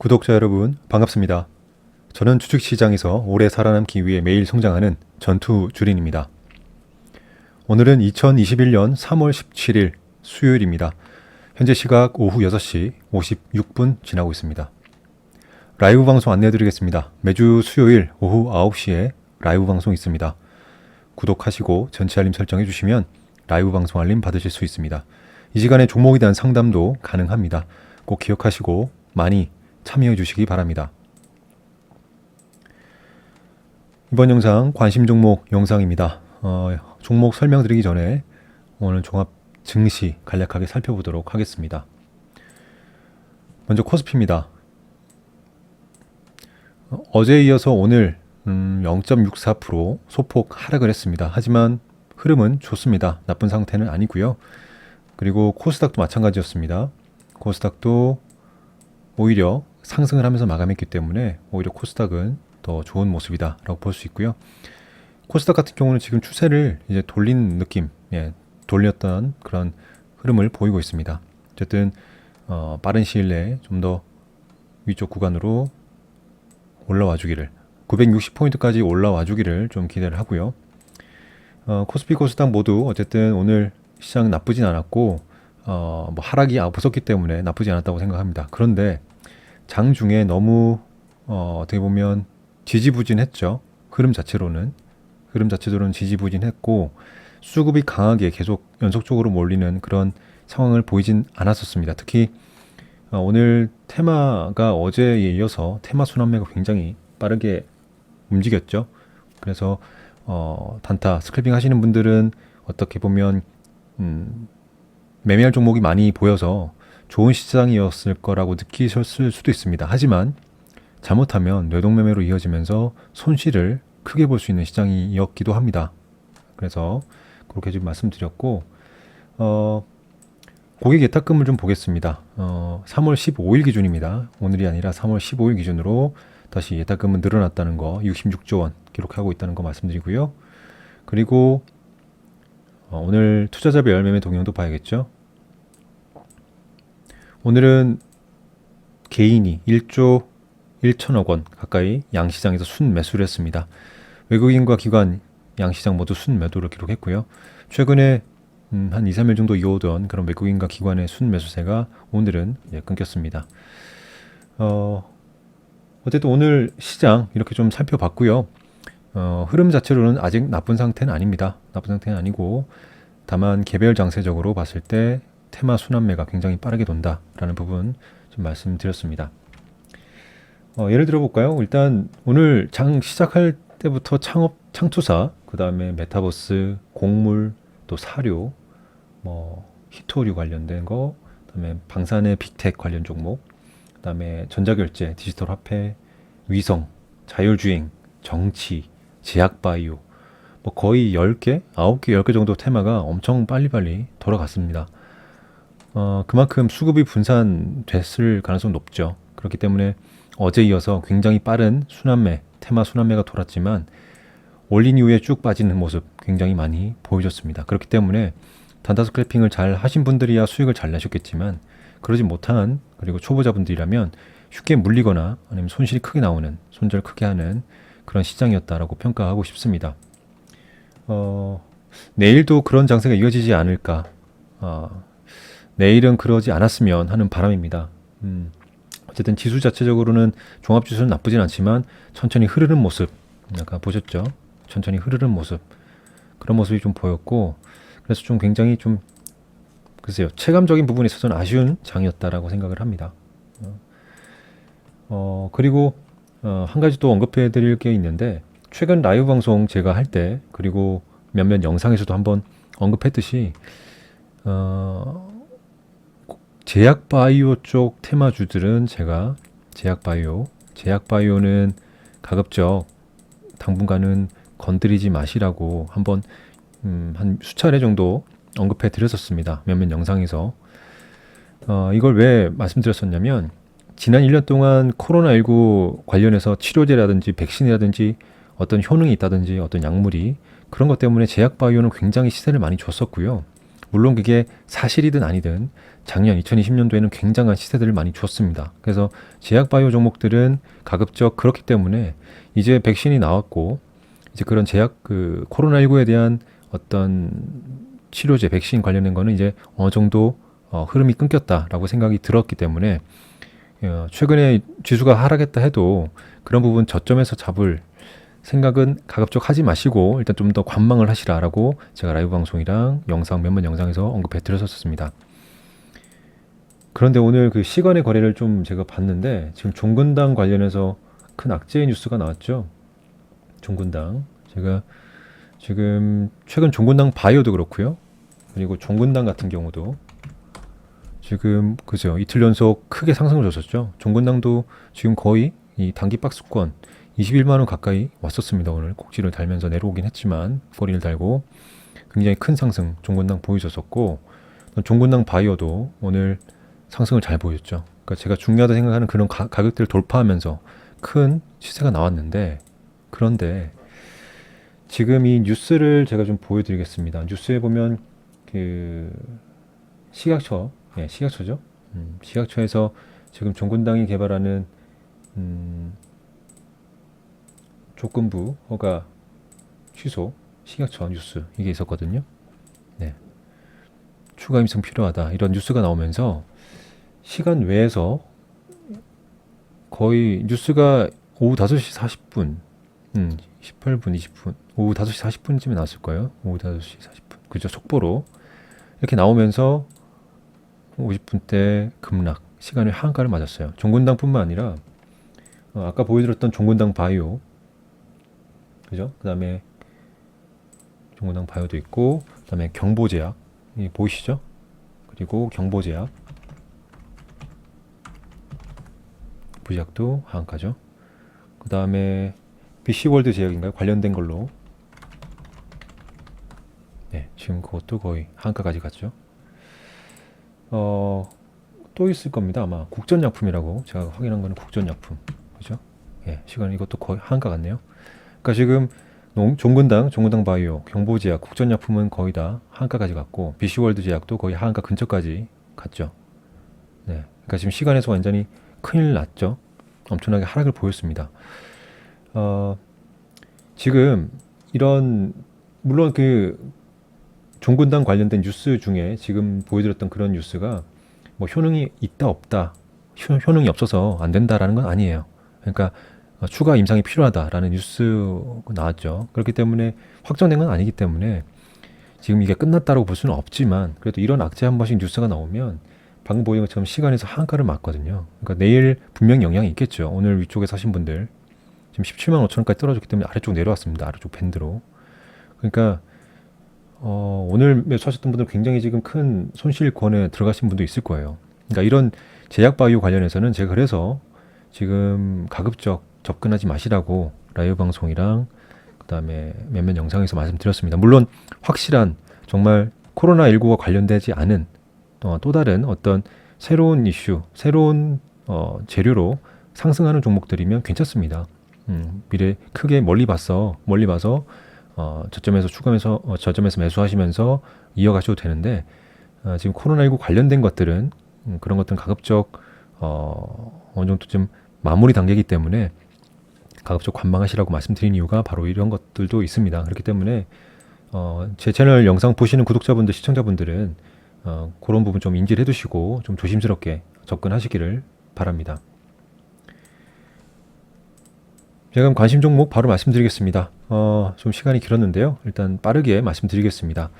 구독자 여러분 반갑습니다. 저는 주식시장에서 오래 살아남기 위해 매일 성장하는 전투 주린입니다. 오늘은 2021년 3월 17일 수요일입니다. 현재 시각 오후 6시 56분 지나고 있습니다. 라이브 방송 안내해 드리겠습니다. 매주 수요일 오후 9시에 라이브 방송 있습니다. 구독하시고 전체 알림 설정해 주시면 라이브 방송 알림 받으실 수 있습니다. 이 시간에 종목에 대한 상담도 가능합니다. 꼭 기억하시고 많이 참여해 주시기 바랍니다. 이번 영상 관심 종목 영상입니다. 어, 종목 설명드리기 전에 오늘 종합 증시 간략하게 살펴보도록 하겠습니다. 먼저 코스피입니다. 어, 어제에 이어서 오늘 음, 0.64% 소폭 하락을 했습니다. 하지만 흐름은 좋습니다. 나쁜 상태는 아니고요. 그리고 코스닥도 마찬가지였습니다. 코스닥도 오히려 상승을 하면서 마감했기 때문에 오히려 코스닥은 더 좋은 모습이다라고 볼 수 있고요. 코스닥 같은 경우는 지금 추세를 이제 돌린 느낌, 예, 돌렸던 그런 흐름을 보이고 있습니다. 어쨌든 어, 빠른 시일 내에 좀 더 위쪽 구간으로 올라와 주기를 960포인트까지 올라와 주기를 좀 기대를 하고요. 어, 코스피 코스닥 모두 어쨌든 오늘 시장 나쁘진 않았고 어, 뭐 하락이 앞섰기 때문에 나쁘지 않았다고 생각합니다. 그런데 장 중에 너무 어, 어떻게 보면 지지부진했죠. 흐름 자체로는 흐름 자체로는 지지부진했고 수급이 강하게 계속 연속적으로 몰리는 그런 상황을 보이진 않았었습니다. 특히 어, 오늘 테마가 어제에 이어서 테마 순환매가 굉장히 빠르게 움직였죠. 그래서 어, 단타 스크래핑 하시는 분들은 어떻게 보면 음, 매매할 종목이 많이 보여서 좋은 시장이었을 거라고 느끼셨을 수도 있습니다. 하지만 잘못하면 뇌동매매로 이어지면서 손실을 크게 볼 수 있는 시장이었기도 합니다. 그래서 그렇게 지금 말씀드렸고 어, 고객 예탁금을 좀 보겠습니다. 어, 3월 15일 기준입니다. 오늘이 아니라 3월 15일 기준으로 다시 예탁금은 늘어났다는 거 66조 원 기록하고 있다는 거 말씀드리고요. 그리고 어, 오늘 투자자별 매매 동향도 봐야겠죠. 오늘은 개인이 1조 1천억 원 가까이 양시장에서 순매수를 했습니다. 외국인과 기관 양시장 모두 순매도를 기록했고요. 최근에 음, 한 2, 3일 정도 이어오던 그런 외국인과 기관의 순매수세가 오늘은 예, 끊겼습니다. 어, 어쨌든 오늘 시장 이렇게 좀 살펴봤고요. 어, 흐름 자체로는 아직 나쁜 상태는 아닙니다. 나쁜 상태는 아니고 다만 개별 장세적으로 봤을 때 테마 순환매가 굉장히 빠르게 돈다라는 부분 좀 말씀드렸습니다. 어, 예를 들어 볼까요? 일단 오늘 장 시작할 때부터 창업 창투사, 그 다음에 메타버스, 곡물, 또 사료, 뭐 히토류 관련된 거, 그다음에 방산의 빅텍 관련 종목, 그다음에 전자결제, 디지털 화폐, 위성, 자율주행, 정치, 제약바이오, 뭐 거의 10개, 9개, 10개 정도 테마가 엄청 빨리빨리 돌아갔습니다. 어, 그만큼 수급이 분산됐을 가능성이 높죠. 그렇기 때문에 어제 이어서 굉장히 빠른 순환매, 테마 순환매가 돌았지만 올린 이후에 쭉 빠지는 모습 굉장히 많이 보여줬습니다. 그렇기 때문에 단타 스크래핑을 잘 하신 분들이야 수익을 잘 내셨겠지만 그러지 못한 그리고 초보자분들이라면 쉽게 물리거나 아니면 손실이 크게 나오는 손절 크게 하는 그런 시장이었다라고 평가하고 싶습니다. 어, 내일도 그런 장세가 이어지지 않을까. 어, 내일은 그러지 않았으면 하는 바람입니다. 음, 어쨌든 지수 자체적으로는 종합지수는 나쁘진 않지만 천천히 흐르는 모습, 아까 보셨죠? 천천히 흐르는 모습 그런 모습이 좀 보였고 그래서 좀 굉장히 좀 글쎄요 체감적인 부분에 있어서는 아쉬운 장이었다라고 생각을 합니다. 어 그리고 어, 한 가지 또 언급해 드릴 게 있는데 최근 라이브 방송 제가 할 때 그리고 몇몇 영상에서도 한번 언급했듯이 어, 제약 바이오 쪽 테마주들은 제가 제약 바이오 제약 바이오는 가급적 당분간은 건드리지 마시라고 한번 음, 한 수차례 정도 언급해 드렸었습니다. 몇몇 영상에서 어, 이걸 왜 말씀드렸었냐면 지난 1년 동안 코로나19 관련해서 치료제라든지 백신이라든지 어떤 효능이 있다든지 어떤 약물이 그런 것 때문에 제약 바이오는 굉장히 시세를 많이 줬었고요. 물론 그게 사실이든 아니든 작년 2020년도에는 굉장한 시세들을 많이 줬습니다. 그래서 제약 바이오 종목들은 가급적 그렇기 때문에 이제 백신이 나왔고 이제 그런 제약 그 코로나19에 대한 어떤 치료제 백신 관련된 거는 이제 어느 정도 어, 흐름이 끊겼다라고 생각이 들었기 때문에 어, 최근에 지수가 하락했다 해도 그런 부분 저점에서 잡을 생각은 가급적 하지 마시고 일단 좀 더 관망을 하시라라고 제가 라이브 방송이랑 영상 몇몇 영상에서 언급해 드렸었습니다. 그런데 오늘 그 시간의 거래를 좀 제가 봤는데 지금 종근당 관련해서 큰 악재의 뉴스가 나왔죠. 종근당 제가 지금 최근 종근당 바이오도 그렇고요. 그리고 종근당 같은 경우도 지금 그죠 이틀 연속 크게 상승을 줬었죠. 종근당도 지금 거의 이 단기 박스권 21만 원 가까이 왔었습니다. 오늘 꼭지를 달면서 내려오긴 했지만 꼬리를 달고 굉장히 큰 상승 종근당 보여줬었고 종근당 바이오도 오늘 상승을 잘 보였죠. 그러니까 제가 중요하다 생각하는 그런 가, 가격대를 돌파하면서 큰 시세가 나왔는데 그런데 지금 이 뉴스를 제가 좀 보여드리겠습니다. 뉴스에 보면 그 식약처, 예, 식약처죠. 음, 식약처에서 지금 종군당이 개발하는 음, 조건부 허가 취소 식약처 뉴스 이게 있었거든요. 네. 추가 임상 필요하다 이런 뉴스가 나오면서 시간 외에서 거의 뉴스가 오후 5시 40분, 음, 18분, 20분, 오후 5시 40분쯤에 나왔을 거예요. 오후 5시 40분. 그죠? 속보로. 이렇게 나오면서 50분 대 급락, 시간의 한가를 맞았어요. 종군당뿐만 아니라, 어, 아까 보여드렸던 종군당 바이오, 그죠? 그 다음에 종군당 바이오도 있고, 그 다음에 경보제약, 이 보이시죠? 그리고 경보제약, 부작도 하한가죠. 그 다음에 BC월드 제약인가요? 관련된 걸로. 네, 지금 그것도 거의 한가까지 갔죠. 어, 또 있을 겁니다. 아마 국전약품이라고 제가 확인한 거는 국전약품. 그죠? 예, 시간 이것도 거의 한가 같네요. 그러니까 지금 농, 종근당, 종근당 바이오, 경보제약, 국전약품은 거의 다 한가까지 갔고 BC월드 제약도 거의 한가 근처까지 갔죠. 네, 그러니까 지금 시간에서 완전히 큰일 났죠. 엄청나게 하락을 보였습니다. 어, 지금 이런 물론 그 종군당 관련된 뉴스 중에 지금 보여드렸던 그런 뉴스가 뭐 효능이 있다 없다 효, 효능이 없어서 안 된다라는 건 아니에요. 그러니까 어, 추가 임상이 필요하다라는 뉴스 나왔죠. 그렇기 때문에 확정된 건 아니기 때문에 지금 이게 끝났다고 볼 수는 없지만 그래도 이런 악재 한 번씩 뉴스가 나오면 방금 보인 것처럼 시간에서 한가를 맞거든요. 그러니까 내일 분명히 영향이 있겠죠. 오늘 위쪽에 사신 분들 지금 17만 5천 원까지 떨어졌기 때문에 아래쪽 내려왔습니다. 아래쪽 밴드로. 그러니까 어, 오늘 매수하셨던 분들 굉장히 지금 큰 손실권에 들어가신 분도 있을 거예요. 그러니까 이런 제약 바이오 관련해서는 제가 그래서 지금 가급적 접근하지 마시라고 라이브 방송이랑 그다음에 몇몇 영상에서 말씀드렸습니다. 물론 확실한 정말 코로나19와 관련되지 않은 어, 또 다른 어떤 새로운 이슈, 새로운 어, 재료로 상승하는 종목들이면 괜찮습니다. 음, 미래 크게 멀리 봤어, 멀리 봐서 어, 저점에서 추가해서 어, 저점에서 매수하시면서 이어가셔도 되는데 어, 지금 코로나19 관련된 것들은 음, 그런 것들은 가급적 어, 어느 정도 좀 마무리 단계이기 때문에 가급적 관망하시라고 말씀드린 이유가 바로 이런 것들도 있습니다. 그렇기 때문에 어, 제 채널 영상 보시는 구독자분들, 시청자분들은 어, 그런 부분 좀 인지를 해두시고 좀 조심스럽게 접근하시기를 바랍니다. 제가 그럼 관심 종목 바로 말씀드리겠습니다. 어, 좀 시간이 길었는데요. 일단 빠르게 말씀드리겠습니다.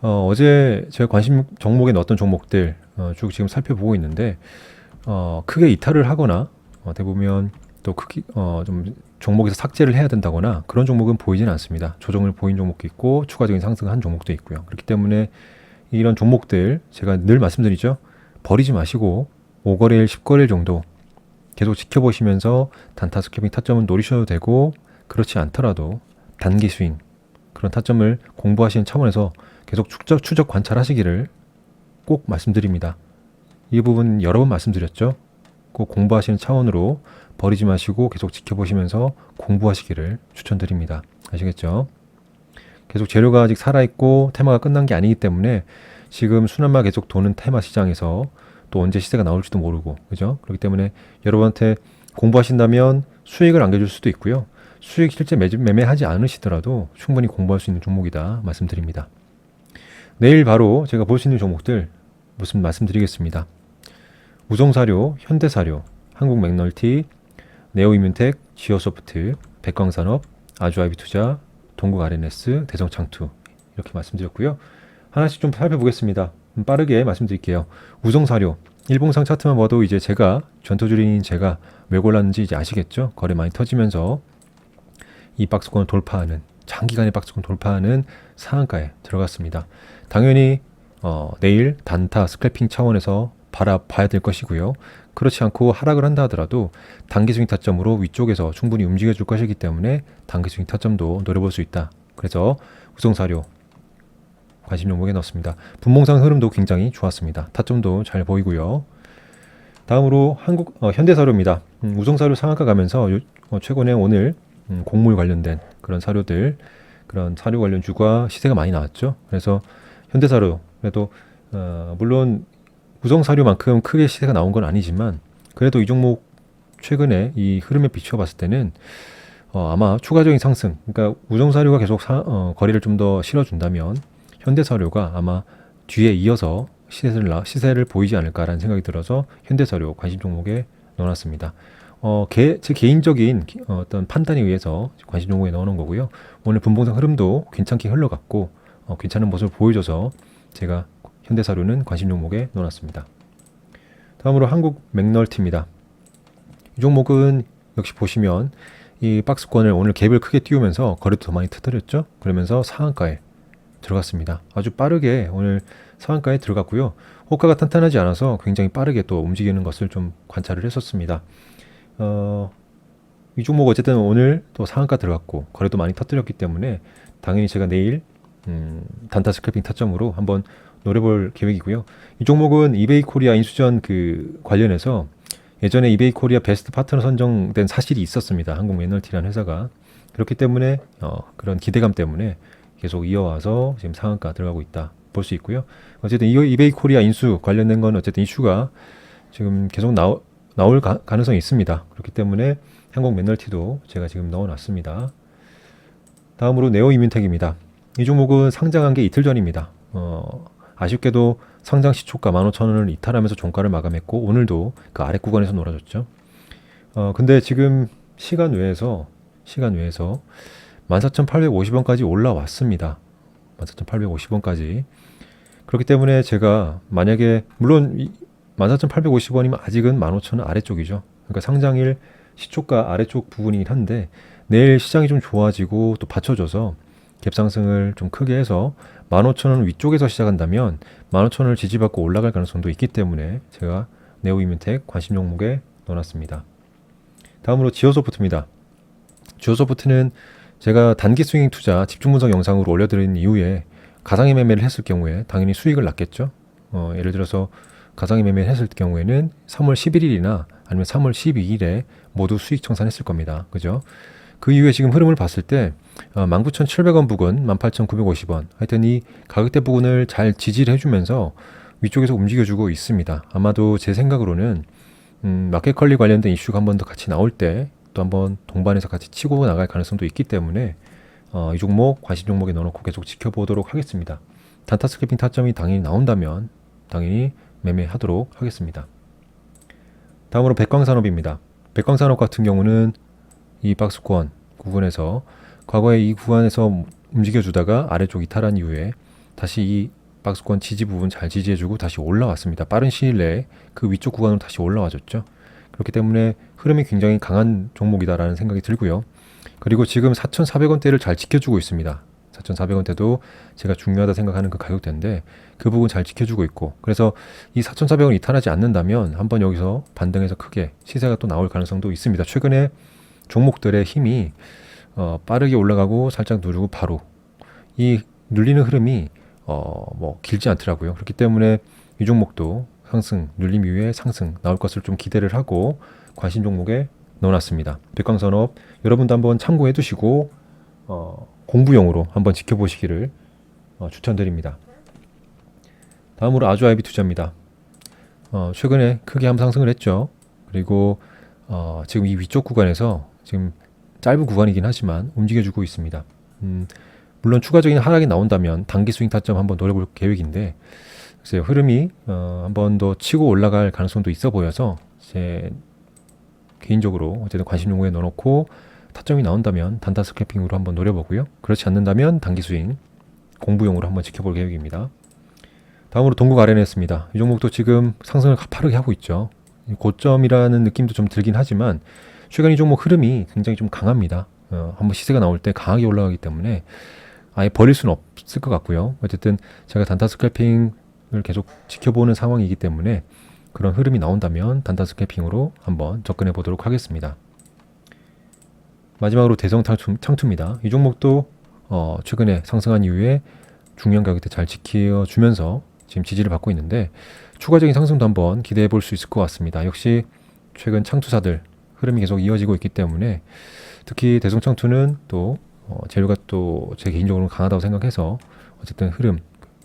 어, 어제 제가 관심 종목에 넣었던 종목들 어, 쭉 지금 살펴보고 있는데 어, 크게 이탈을 하거나 어, 대보면 또 크기 어, 좀 종목에서 삭제를 해야 된다거나 그런 종목은 보이지는 않습니다. 조정을 보인 종목도 있고 추가적인 상승한 종목도 있고요. 그렇기 때문에 이런 종목들 제가 늘 말씀드리죠. 버리지 마시고 5거래일, 10거래일 정도 계속 지켜보시면서 단타 스캐핑 타점은 노리셔도 되고 그렇지 않더라도 단기 스윙 그런 타점을 공부하시는 차원에서 계속 추적, 추적 관찰하시기를 꼭 말씀드립니다. 이 부분 여러 번 말씀드렸죠. 꼭 공부하시는 차원으로 버리지 마시고 계속 지켜보시면서 공부하시기를 추천드립니다. 아시겠죠? 계속 재료가 아직 살아있고 테마가 끝난 게 아니기 때문에 지금 순환마 계속 도는 테마 시장에서 또 언제 시세가 나올지도 모르고 그죠? 그렇기 때문에 여러분한테 공부하신다면 수익을 안겨줄 수도 있고요. 수익 실제 매, 매매하지 않으시더라도 충분히 공부할 수 있는 종목이다 말씀드립니다. 내일 바로 제가 볼 수 있는 종목들 무슨 말씀드리겠습니다. 우정사료, 현대사료, 한국맥널티, 네오이뮨텍, 지오소프트, 백광산업, 아주아이비투자, 동국아르네스, 대성창투 이렇게 말씀드렸고요. 하나씩 좀 살펴보겠습니다. 음, 빠르게 말씀드릴게요. 우정사료, 일봉상 차트만 봐도 이제 제가 전투주린인 제가 왜 골랐는지 이제 아시겠죠? 거래 많이 터지면서 이 박스권을 돌파하는 장기간의 박스권 돌파하는 상한가에 들어갔습니다. 당연히 어, 내일 단타 스클래핑 차원에서 바라봐야 될 것이고요. 그렇지 않고 하락을 한다 하더라도 단기 스윙 타점으로 위쪽에서 충분히 움직여 줄 것이기 때문에 단기 스윙 타점도 노려볼 수 있다. 그래서 우성사료 관심 종목에 넣었습니다. 분봉상 흐름도 굉장히 좋았습니다. 타점도 잘 보이고요. 다음으로 한국 어, 현대사료입니다. 음, 우성사료 상한가 가면서 요, 어, 최근에 오늘 음, 곡물 관련된 그런 사료들 그런 사료 관련 주가 시세가 많이 나왔죠. 그래서 현대사료 그래도 어, 물론 구성사료만큼 크게 시세가 나온 건 아니지만 그래도 이 종목 최근에 이 흐름에 비추어 봤을 때는 어, 아마 추가적인 상승 그러니까 우정사료가 계속 사, 어, 거리를 좀 더 실어준다면 현대사료가 아마 뒤에 이어서 시세를 나, 시세를 보이지 않을까라는 생각이 들어서 현대사료 관심 종목에 넣어놨습니다. 어, 개, 제 개인적인 기- 어, 어떤 판단에 의해서 관심 종목에 넣어놓은 거고요. 오늘 분봉상 흐름도 괜찮게 흘러갔고 어, 괜찮은 모습을 보여줘서 제가 현대사료는 관심 종목에 넣어놨습니다. 다음으로 한국 맥널티입니다. 이 종목은 역시 보시면 이 박스권을 오늘 갭을 크게 띄우면서 거래도 더 많이 터뜨렸죠. 그러면서 상한가에 들어갔습니다. 아주 빠르게 오늘 상한가에 들어갔고요. 호가가 탄탄하지 않아서 굉장히 빠르게 또 움직이는 것을 좀 관찰을 했었습니다. 어, 이 종목 어쨌든 오늘 또 상한가 들어갔고 거래도 많이 터뜨렸기 때문에 당연히 제가 내일 음, 단타 스크래핑 타점으로 한번 노려볼 계획이고요. 이 종목은 이베이 코리아 인수전 그 관련해서 예전에 이베이 코리아 베스트 파트너 선정된 사실이 있었습니다. 한국 매널티라는 회사가 그렇기 때문에 어, 그런 기대감 때문에 계속 이어와서 지금 상한가 들어가고 있다 볼 수 있고요. 어쨌든 이 이베이 코리아 인수 관련된 건 어쨌든 이슈가 지금 계속 나오, 나올 가, 가능성이 있습니다. 그렇기 때문에 한국 매널티도 제가 지금 넣어놨습니다. 다음으로 네오 이민텍입니다. 이 종목은 상장한 게 이틀 전입니다. 어, 아쉽게도 상장 시초가 15,000원을 이탈하면서 종가를 마감했고 오늘도 그 아래 구간에서 놀아줬죠. 어, 근데 지금 시간 외에서 시간 외에서 14,850원까지 올라왔습니다. 14,850원까지. 그렇기 때문에 제가 만약에 물론 이 14,850원이면 아직은 15,000원 아래쪽이죠. 그러니까 상장일 시초가 아래쪽 부분이긴 한데 내일 시장이 좀 좋아지고 또 받쳐줘서 갭 상승을 좀 크게 해서 15,000원 위쪽에서 시작한다면 15,000원을 지지받고 올라갈 가능성도 있기 때문에 제가 네오 이민텍 관심 종목에 넣어놨습니다. 다음으로 지오소프트입니다. 지오소프트는 제가 단기 스윙 투자 집중 분석 영상으로 올려드린 이후에 가상의 매매를 했을 경우에 당연히 수익을 났겠죠. 어, 예를 들어서 가상의 매매를 했을 경우에는 3월 11일이나 아니면 3월 12일에 모두 수익 청산했을 겁니다. 그죠? 그 이후에 지금 흐름을 봤을 때 어, 19,700원 부근, 18,950원 하여튼 이 가격대 부근을 잘 지지를 해주면서 위쪽에서 움직여주고 있습니다. 아마도 제 생각으로는 음, 마켓컬리 관련된 이슈가 한 번 더 같이 나올 때 또 한 번 동반해서 같이 치고 나갈 가능성도 있기 때문에 어, 이 종목 관심 종목에 넣어놓고 계속 지켜보도록 하겠습니다. 단타 스캐핑 타점이 당연히 나온다면 당연히 매매하도록 하겠습니다. 다음으로 백광산업입니다. 백광산업 같은 경우는 이 박스권 구간에서 과거에 이 구간에서 움직여주다가 아래쪽 이탈한 이후에 다시 이 박스권 지지 부분 잘 지지해주고 다시 올라왔습니다. 빠른 시일 내에 그 위쪽 구간으로 다시 올라와줬죠. 그렇기 때문에 흐름이 굉장히 강한 종목이다라는 생각이 들고요. 그리고 지금 4,400원대를 잘 지켜주고 있습니다. 4,400원대도 제가 중요하다 생각하는 그 가격대인데 그 부분 잘 지켜주고 있고 그래서 이 4,400원 이탈하지 않는다면 한번 여기서 반등해서 크게 시세가 또 나올 가능성도 있습니다. 최근에 종목들의 힘이 어, 빠르게 올라가고 살짝 누르고 바로 이 눌리는 흐름이 어, 뭐 길지 않더라고요. 그렇기 때문에 이 종목도 상승 눌림 이후에 상승 나올 것을 좀 기대를 하고 관심 종목에 넣어놨습니다. 백광산업 여러분도 한번 참고해 두시고 어, 공부용으로 한번 지켜보시기를 어, 추천드립니다. 다음으로 아주아이비 투자입니다. 어, 최근에 크게 한번 상승을 했죠. 그리고 어, 지금 이 위쪽 구간에서 지금 짧은 구간이긴 하지만 움직여주고 있습니다. 음, 물론 추가적인 하락이 나온다면 단기 스윙 타점 한번 노려볼 계획인데 글쎄요 흐름이 어, 한번 더 치고 올라갈 가능성도 있어 보여서 제 개인적으로 어쨌든 관심 용구에 넣어놓고 타점이 나온다면 단타 스캐핑으로 한번 노려보고요. 그렇지 않는다면 단기 스윙 공부용으로 한번 지켜볼 계획입니다. 다음으로 동국 RNS입니다. 이 종목도 지금 상승을 가파르게 하고 있죠. 고점이라는 느낌도 좀 들긴 하지만 최근 이 종목 흐름이 굉장히 좀 강합니다. 어, 한번 시세가 나올 때 강하게 올라가기 때문에 아예 버릴 수는 없을 것 같고요. 어쨌든 제가 단타 스캘핑을 계속 지켜보는 상황이기 때문에 그런 흐름이 나온다면 단타 스캐핑으로 한번 접근해 보도록 하겠습니다. 마지막으로 대성 창투, 창투입니다. 이 종목도 어, 최근에 상승한 이후에 중요한 가격대 잘 지켜주면서 지금 지지를 받고 있는데 추가적인 상승도 한번 기대해 볼 수 있을 것 같습니다. 역시 최근 창투사들 흐름이 계속 이어지고 있기 때문에 특히 대성 창투는 또 어, 재료가 또 제 개인적으로 강하다고 생각해서 어쨌든 흐름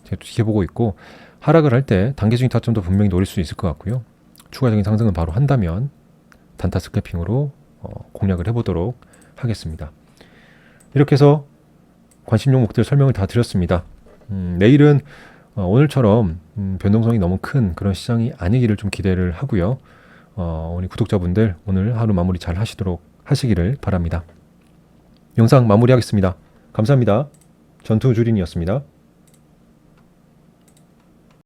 제가 지켜보고 있고 하락을 할 때 단기 중인 타점도 분명히 노릴 수 있을 것 같고요. 추가적인 상승을 바로 한다면 단타 스캐핑으로 어, 공략을 해보도록 하겠습니다. 이렇게 해서 관심 종목들 설명을 다 드렸습니다. 음, 내일은 어, 오늘처럼 음, 변동성이 너무 큰 그런 시장이 아니기를 좀 기대를 하고요. 어, 우리 구독자분들 오늘 하루 마무리 잘 하시도록 하시기를 바랍니다. 영상 마무리하겠습니다. 감사합니다. 전투 주린이었습니다.